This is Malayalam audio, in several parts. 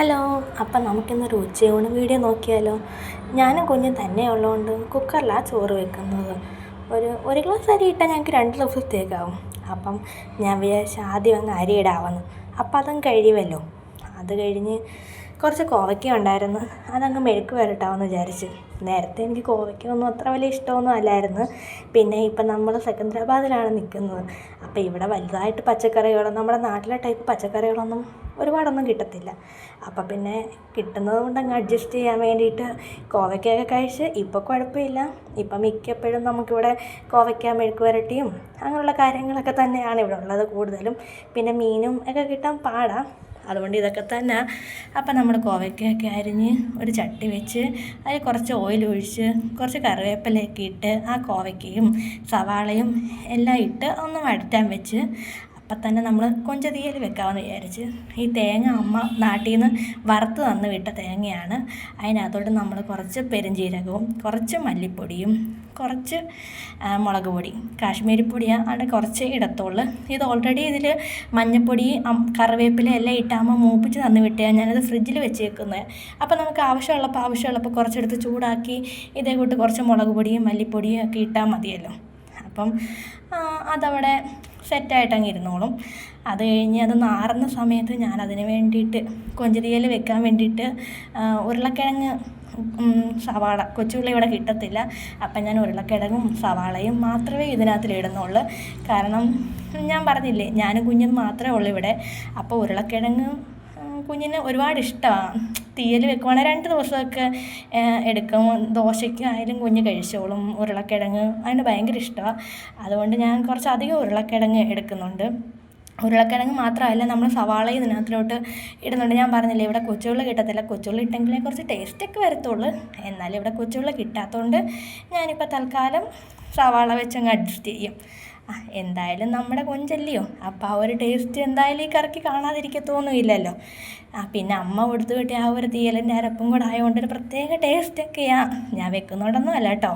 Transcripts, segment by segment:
ഹലോ അപ്പം നമുക്കിന്നൊരു ഉച്ചയൂണ് വീഡിയോ നോക്കിയാലോ? ഞാനും കുഞ്ഞും തന്നെ ഉള്ളതുകൊണ്ട് കുക്കറിലാണ് ചോറ് വെക്കുന്നത്. ഒരു ഒരു ഗ്ലാസ് അരി ഇട്ടാൽ ഞങ്ങൾക്ക് രണ്ട് ദിവസത്തേക്കാവും. അപ്പം ഞാൻ വിചാരിച്ച ആദ്യം അങ്ങ് അരി ഇടാമെന്ന് അപ്പം അതും കഴിയുമല്ലോ അത് കഴിഞ്ഞ് കുറച്ച് കോവയ്ക്ക ഉണ്ടായിരുന്നു. അതങ്ങ് മെഴുക്ക് വരട്ടാമെന്ന് വിചാരിച്ച്. നേരത്തെ എനിക്ക് കോവയ്ക്ക ഒന്നും അത്ര വലിയ ഇഷ്ടമൊന്നും അല്ലായിരുന്നു. പിന്നെ ഇപ്പം നമ്മൾ സെക്കന്ദരാബാദിലാണ് നിൽക്കുന്നത്. അപ്പോൾ ഇവിടെ വലുതായിട്ട് പച്ചക്കറികളോ നമ്മുടെ നാട്ടിലെ ടൈപ്പ് പച്ചക്കറികളൊന്നും ഒരുപാടൊന്നും കിട്ടത്തില്ല. അപ്പം പിന്നെ കിട്ടുന്നത് കൊണ്ട് അങ്ങ് അഡ്ജസ്റ്റ് ചെയ്യാൻ വേണ്ടിയിട്ട് കോവയ്ക്കയൊക്കെ കഴിച്ച് ഇപ്പോൾ കുഴപ്പമില്ല. ഇപ്പം മിക്കപ്പോഴും നമുക്കിവിടെ കോവയ്ക്ക മെഴുക്ക് വരട്ടിയും അങ്ങനെയുള്ള കാര്യങ്ങളൊക്കെ തന്നെയാണ് ഇവിടെ ഉള്ളത് കൂടുതലും. പിന്നെ മീനും ഒക്കെ കിട്ടാൻ പാടാണ് അതുകൊണ്ട് ഇതൊക്കെ തന്നെ. അപ്പം നമ്മൾ കോവയ്ക്കൊക്കെ അരിഞ്ഞ് ഒരു ചട്ടി വെച്ച് അതിൽ കുറച്ച് ഓയിൽ ഒഴിച്ച് കുറച്ച് കറിവേപ്പിലയൊക്കെ ഇട്ട് ആ കോവയ്ക്കയും സവാളയും എല്ലാം ഇട്ട് ഒന്ന് വഴറ്റാൻ വെച്ച് അപ്പം തന്നെ നമ്മൾ കൊഞ്ച തീയൽ വെക്കാമെന്ന് വിചാരിച്ച് ഈ തേങ്ങ അമ്മ നാട്ടിൽ നിന്ന് വറുത്ത് തന്ന് വിട്ട തേങ്ങയാണ്. അതിനകത്തോട്ട് നമ്മൾ കുറച്ച് പെരുംജീരകവും കുറച്ച് മല്ലിപ്പൊടിയും കുറച്ച് മുളക് പൊടി കാശ്മീരി പൊടിയാണ് അവിടെ കുറച്ച് ഇടത്തുള്ളു. ഇത് ഓൾറെഡി ഇതിൽ മഞ്ഞപ്പൊടി കറിവേപ്പില എല്ലാം ഇട്ടാകുമ്പോൾ മൂപ്പിച്ച് തന്ന് വിട്ടാൽ ഞാനത് ഫ്രിഡ്ജിൽ വെച്ചേക്കുന്നത് അപ്പോൾ നമുക്ക് ആവശ്യമുള്ളപ്പോൾ ആവശ്യമുള്ളപ്പോൾ കുറച്ചെടുത്ത് ചൂടാക്കി ഇതേ കൂട്ട് കുറച്ച് മുളക് പൊടിയും മല്ലിപ്പൊടിയും ഒക്കെ ഇട്ടാൽ മതിയല്ലോ. അപ്പം അതവിടെ സെറ്റായിട്ട് അങ്ങ് ഇരുന്നോളും. അത് കഴിഞ്ഞ് അത് നാറുന്ന സമയത്ത് ഞാൻ അതിന് വേണ്ടിയിട്ട് കൊഞ്ചുതീയൽ വെക്കാൻ വേണ്ടിയിട്ട് ഉരുളക്കിഴങ്ങ് സവാള കൊച്ചുള്ളി ഇവിടെ കിട്ടത്തില്ല. അപ്പം ഞാൻ ഉരുളക്കിഴങ്ങും സവാളയും മാത്രമേ ഇതിനകത്തിൽ ഇടുന്നുള്ളൂ. കാരണം ഞാൻ പറഞ്ഞില്ലേ ഞാനും കുഞ്ഞും മാത്രമേ ഉള്ളൂ ഇവിടെ. അപ്പോൾ ഉരുളക്കിഴങ്ങ് കുഞ്ഞിന് ഒരുപാട് ഇഷ്ടമാണ്. തീയൽ വെക്കുവാണെങ്കിൽ രണ്ട് ദിവസമൊക്കെ എടുക്കും. ദോശയ്ക്കായാലും കുഞ്ഞ് കഴിച്ചോളും. ഉരുളക്കിഴങ്ങ് അതിന് ഭയങ്കര ഇഷ്ടമാണ് അതുകൊണ്ട് ഞാൻ കുറച്ചധികം ഉരുളക്കിഴങ്ങ് എടുക്കുന്നുണ്ട്. ഉരുളക്കിഴങ്ങ് മാത്രമല്ല നമ്മൾ സവാളയും ഇതിനകത്തിലോട്ട് ഇടുന്നുണ്ട്. ഞാൻ പറഞ്ഞില്ലേ ഇവിടെ കൊച്ചുള്ള കിട്ടത്തില്ല. കൊച്ചുള്ള ഇട്ടെങ്കിലേ കുറച്ച് ടേസ്റ്റൊക്കെ വരത്തുള്ളൂ. എന്നാലും ഇവിടെ കൊച്ചുള്ള കിട്ടാത്തതുകൊണ്ട് ഞാനിപ്പോൾ തൽക്കാലം സവാള വെച്ചങ്ങ് അഡ്ജസ്റ്റ് ചെയ്യും. എന്തായാലും നമ്മുടെ കൊഞ്ചല്ലയോ? അപ്പോൾ ആ ഒരു ടേസ്റ്റ് എന്തായാലും ഈ കറിക്ക് കാണാതിരിക്കത്തൊന്നുമില്ലല്ലോ ആ പിന്നെ അമ്മ കൊടുത്തു കിട്ടിയ ആ ഒരു തീയലിന്റെ അരപ്പും കൂടെ ആയതുകൊണ്ട് ഒരു പ്രത്യേക ടേസ്റ്റൊക്കെയാണ് ഞാൻ വെക്കുന്നുണ്ടെന്നും അല്ല കേട്ടോ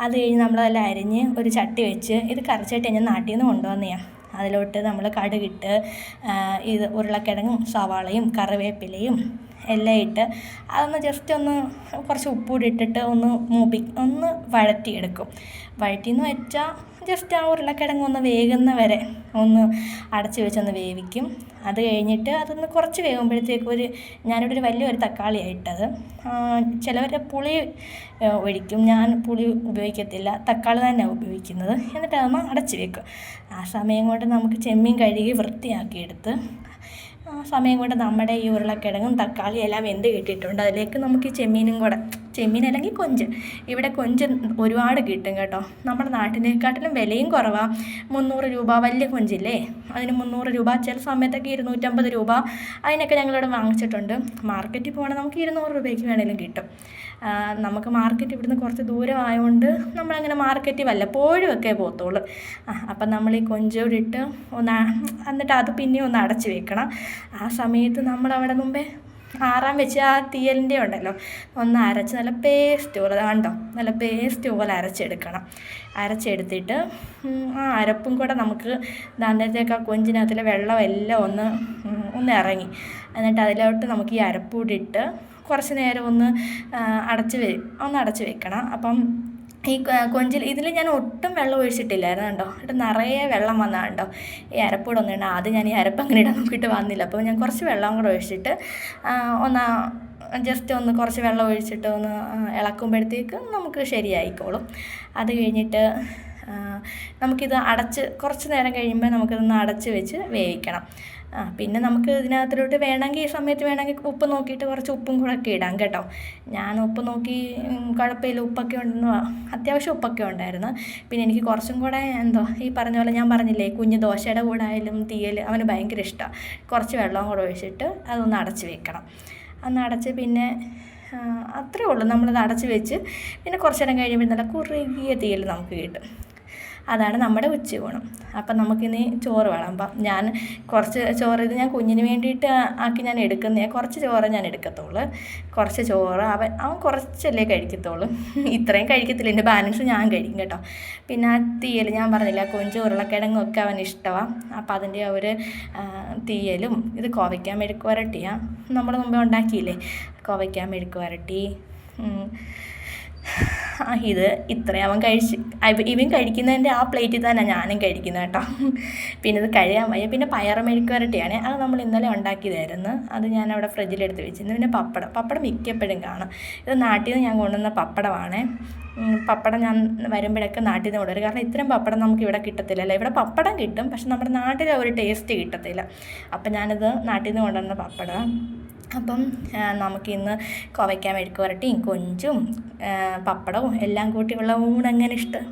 അത് കഴിഞ്ഞ് നമ്മളതെല്ലാം അരിഞ്ഞ് ഒരു ചട്ടി വെച്ച് ഇത് കറിച്ചട്ടി ഞാൻ നാട്ടിൽ നിന്ന് കൊണ്ടുവന്നെയാണ് അതിലോട്ട് നമ്മൾ കടുകിട്ട് ഇത് ഉരുളക്കിഴങ്ങും സവാളയും കറിവേപ്പിലയും എല്ലാം ഇട്ട് അതൊന്ന് ജസ്റ്റ് ഒന്ന് കുറച്ച് ഉപ്പൂടി ഇട്ടിട്ട് ഒന്ന് മൂപ്പി ഒന്ന് വഴറ്റിയെടുക്കും. വഴറ്റിയെന്ന് വെച്ചാൽ ജസ്റ്റ് ആ ഉരുളക്കിഴങ്ങ് ഒന്ന് വേകുന്ന വരെ ഒന്ന് അടച്ച് വെച്ചൊന്ന് വേവിക്കും. അത് കഴിഞ്ഞിട്ട് അതൊന്ന് കുറച്ച് വേകുമ്പോഴത്തേക്ക് ഒരു ഞാനിവിടെ ഒരു വലിയൊരു തക്കാളിയാണ് ഇട്ടത്. ചിലവർ പുളി ഒഴിക്കും. ഞാൻ പുളി ഉപയോഗിക്കത്തില്ല. തക്കാളി തന്നെയാണ് ഉപയോഗിക്കുന്നത്. എന്നിട്ട് അതൊന്ന് അടച്ച് വെക്കും. ആ സമയം കൊണ്ട് നമുക്ക് ചെമ്മീൻ കഴുകി വൃത്തിയാക്കിയെടുത്ത് ആ സമയം കൊണ്ട് നമ്മുടെ ഈ ഉരുളക്കിഴങ്ങും തക്കാളിയും എല്ലാം വെന്ത് കിട്ടിയിട്ടുണ്ട്. അതിലേക്ക് നമുക്ക് ഈ ചെമ്മീനും കൂടെ ചെമ്മീൻ അല്ലെങ്കിൽ കൊഞ്ച്. ഇവിടെ കൊഞ്ച് ഒരുപാട് കിട്ടും കേട്ടോ. നമ്മുടെ നാട്ടിനെക്കാട്ടിലും വിലയും കുറവാണ് മുന്നൂറ് രൂപ വലിയ കൊഞ്ചില്ലേ? അതിന് മുന്നൂറ് രൂപ ചില സമയത്തൊക്കെ ഇരുന്നൂറ്റമ്പത് രൂപ അതിനൊക്കെ ഞങ്ങളിവിടെ വാങ്ങിച്ചിട്ടുണ്ട്. മാർക്കറ്റിൽ പോകണമെങ്കിൽ നമുക്ക് ഇരുന്നൂറ് രൂപയ്ക്ക് വേണമെങ്കിലും കിട്ടും. നമുക്ക് മാർക്കറ്റ് ഇവിടുന്ന് കുറച്ച് ദൂരം ആയതുകൊണ്ട് നമ്മളങ്ങനെ മാർക്കറ്റിൽ വല്ലപ്പോഴും ഒക്കെ പോകത്തുള്ളൂ. ആ അപ്പം നമ്മൾ ഈ കൊഞ്ചോടിട്ട് ഒന്ന് എന്നിട്ട് അത് പിന്നെയും ഒന്ന് അടച്ച് വെക്കണം. ആ സമയത്ത് നമ്മളവിടെ മുമ്പേ ആറാൻ വെച്ച് ആ തീയലിന്റെ ഉണ്ടല്ലോ. ഒന്ന് അരച്ച് നല്ല പേസ്റ്റ് പോലെ കണ്ടോ? നല്ല പേസ്റ്റ് പോലെ അരച്ചെടുക്കണം. അരച്ചെടുത്തിട്ട് ആ അരപ്പും കൂടെ നമുക്ക് അന്നേരത്തേക്ക് ആ കൊഞ്ചിനകത്തിലെ വെള്ളം എല്ലാം ഒന്ന് ഒന്ന് ഇറങ്ങി. എന്നിട്ട് അതിലോട്ട് നമുക്ക് ഈ അരപ്പൂടിയിട്ട് കുറച്ച് നേരം ഒന്ന് അടച്ച് വെ ഒന്ന് അടച്ച് വെക്കണം. അപ്പം ഈ കൊഞ്ചിൽ ഇതിൽ ഞാൻ ഒട്ടും വെള്ളം ഒഴിച്ചിട്ടില്ലായിരുന്നു കേട്ടോ എന്നിട്ട് നിറയെ വെള്ളം വന്നാൽ കേട്ടോ ഈ അരപ്പൂടെ ഒന്നും ഇടാം ആദ്യം ഞാൻ ഈ അരപ്പ് അങ്ങനെ ഇടാൻ നോക്കിയിട്ട് വന്നില്ല. അപ്പോൾ ഞാൻ കുറച്ച് വെള്ളം കൂടെ ഒഴിച്ചിട്ട് ഒന്ന് ജസ്റ്റ് ഒന്ന് കുറച്ച് വെള്ളം ഒഴിച്ചിട്ട് ഒന്ന് ഇളക്കുമ്പോഴത്തേക്ക് നമുക്ക് ശരിയായിക്കോളും. അത് കഴിഞ്ഞിട്ട് നമുക്കിത് അടച്ച് കുറച്ച് നേരം കഴിയുമ്പോൾ നമുക്കിതൊന്ന് അടച്ച് വെച്ച് വേവിക്കണം. ആ പിന്നെ നമുക്ക് ഇതിനകത്തിലോട്ട് വേണമെങ്കിൽ ഈ സമയത്ത് വേണമെങ്കിൽ ഉപ്പ് നോക്കിയിട്ട് കുറച്ച് ഉപ്പും കൂടെ ഒക്കെ ഇടാം കേട്ടോ. ഞാൻ ഉപ്പ് നോക്കി കുഴപ്പമില്ല ഉപ്പൊക്കെ ഉണ്ടെന്ന് അത്യാവശ്യം ഉപ്പൊക്കെ ഉണ്ടായിരുന്നു. പിന്നെ എനിക്ക് കുറച്ചും കൂടെ എന്തോ ഈ പറഞ്ഞ പോലെ ഞാൻ പറഞ്ഞില്ലേ കുഞ്ഞ് ദോശയുടെ കൂടെ ആയാലും തീയൽ അവന് ഭയങ്കര ഇഷ്ടമാണ് കുറച്ച് വെള്ളവും കൂടെ ഒഴിച്ചിട്ട് അതൊന്ന് അടച്ച് വെക്കണം. അന്ന് അടച്ച് പിന്നെ അത്രേ ഉള്ളൂ. നമ്മളത് അടച്ച് വെച്ച് പിന്നെ കുറച്ച് നേരം കഴിയുമ്പോൾ നല്ല കുറുകിയ തീയൽ നമുക്ക് കിട്ടും. അതാണ് നമ്മുടെ ഉച്ചയൂണം അപ്പം നമുക്കിനി ചോറ് വേണം. അപ്പം ഞാൻ കുറച്ച് ചോറ് ഇത് ഞാൻ കുഞ്ഞിന് വേണ്ടിയിട്ട് ആക്കി ഞാൻ എടുക്കുന്ന. കുറച്ച് ചോറ് ഞാൻ എടുക്കത്തുള്ളൂ. കുറച്ച് ചോറ് അവൻ അവൻ കുറച്ചല്ലേ കഴിക്കത്തുള്ളൂ. ഇത്രയും കഴിക്കത്തില്ല. എന്റെ ബാലൻസ് ഞാൻ കഴിക്കും കേട്ടോ. പിന്നെ ആ തീയൽ ഞാൻ പറഞ്ഞില്ല കൊഞ്ച് ഉരുളക്കിഴങ്ങൊക്കെ അവൻ ഇഷ്ടമാണ് അപ്പോൾ അതിന്റെ ഒരു തീയലും ഇത് കോവയ്ക്കാൻ മെഴുക്ക് വരട്ടിയാണ് നമ്മൾ മുമ്പേ ഉണ്ടാക്കിയില്ലേ? കോവയ്ക്കാൻ മെഴുക്ക് വരട്ടി. ഇത് ഇത്രയും അവൻ കഴിച്ച് ഇവ- ഇവൻ കഴിക്കുന്നതിന്റെ ആ പ്ലേറ്റിൽ തന്നെ ഞാനും കഴിക്കുന്നത് കേട്ടോ. പിന്നെ ഇത് കഴിയാൻ വയ്യ. പിന്നെ പയർ മെഴുക്ക് വരട്ടിയാണ്. അത് നമ്മൾ ഇന്നലെ ഉണ്ടാക്കിയതായിരുന്നു. അത് ഞാൻ അവിടെ ഫ്രിഡ്ജിലെടുത്ത് വെച്ചിരുന്നു പിന്നെ പപ്പടം. പപ്പടം മിക്കപ്പോഴും കാണും. ഇത് നാട്ടിൽ നിന്ന് ഞാൻ കൊണ്ടുവന്ന പപ്പടമാണ്. പപ്പടം ഞാൻ വരുമ്പോഴൊക്കെ നാട്ടിൽ നിന്ന് കൊണ്ടുവരും. കാരണം ഇത്രയും പപ്പടം നമുക്ക് ഇവിടെ കിട്ടത്തില്ലല്ലോ. ഇവിടെ പപ്പടം കിട്ടും. പക്ഷെ നമ്മുടെ നാട്ടിലെ ഒരു ടേസ്റ്റ് കിട്ടത്തില്ല. അപ്പം ഞാനിത് നാട്ടിൽ നിന്ന് കൊണ്ടുവന്ന പപ്പടം. അപ്പം നമുക്ക് നമുക്കിന്ന് കോവയ്ക്ക മെഴുക്ക് പുരട്ടിയും കൊഞ്ചും പപ്പടവും എല്ലാം കൂട്ടിയുള്ള ഊണ് എങ്ങനെ ഇഷ്ടം?